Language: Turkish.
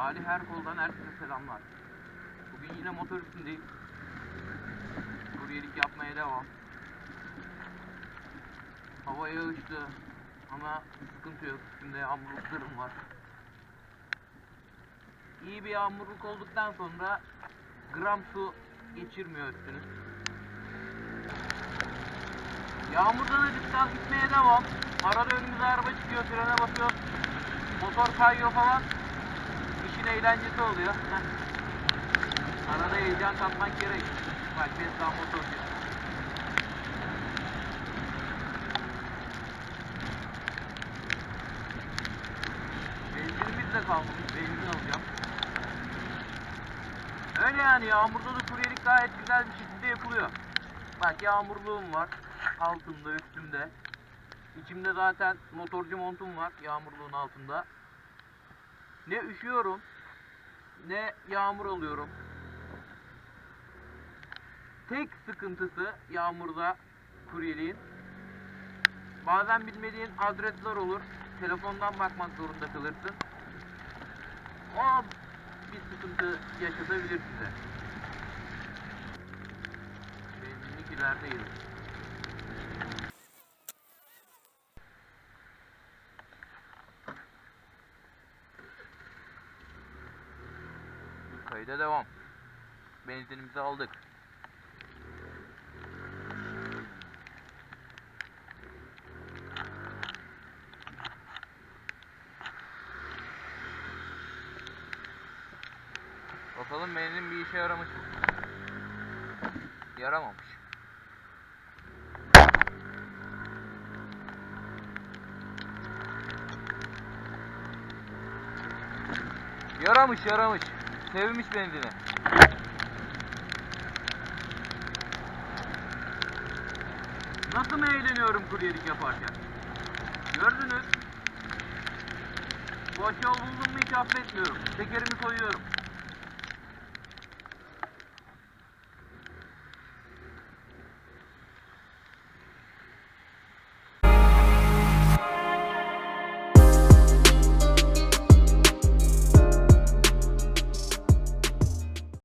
Ali Herkol'dan herkese selamlar. Bugün yine motor üstündeyim. Kuryelik yapmaya devam. Hava yağışlı ama sıkıntı yok. Şimdi yağmurluklarım var. İyi bir yağmurluk olduktan sonra gram su geçirmiyor üstünüz. Yağmurdan acıktan gitmeye devam. Arada önümüze araba çıkıyor, frene basıyor. Motor kayıyor falan. İşin eğlencesi oluyor. Heh. Arada heyecan katmak gerek. Bak ben daha motorcu. Benzinimiz de kalmamış. Benzin alacağım. Öyle yani yağmurda da kuryelik gayet güzel bir şekilde yapılıyor. Bak yağmurluğum var. Altımda, üstümde. İçimde zaten motorcu montum var yağmurluğun altında. Ne üşüyorum, ne yağmur alıyorum. Tek sıkıntısı yağmurda kuryeliğin. Bazen bilmediğin adresler olur. Telefondan bakmak zorunda kalırsın. O bir sıkıntı yaşatabilir size. Benzinlik ilerideyim. Kayda devam. Benzinimizi aldık. Bakalım benzin bir işe yaramış mı? Yaramamış. Yaramış yaramış. Sevmiş benzini. Nasıl eğleniyorum kuryelik yaparken? Gördünüz. Boş yol buldum mu hiç affetmiyorum. Tekerimi koyuyorum.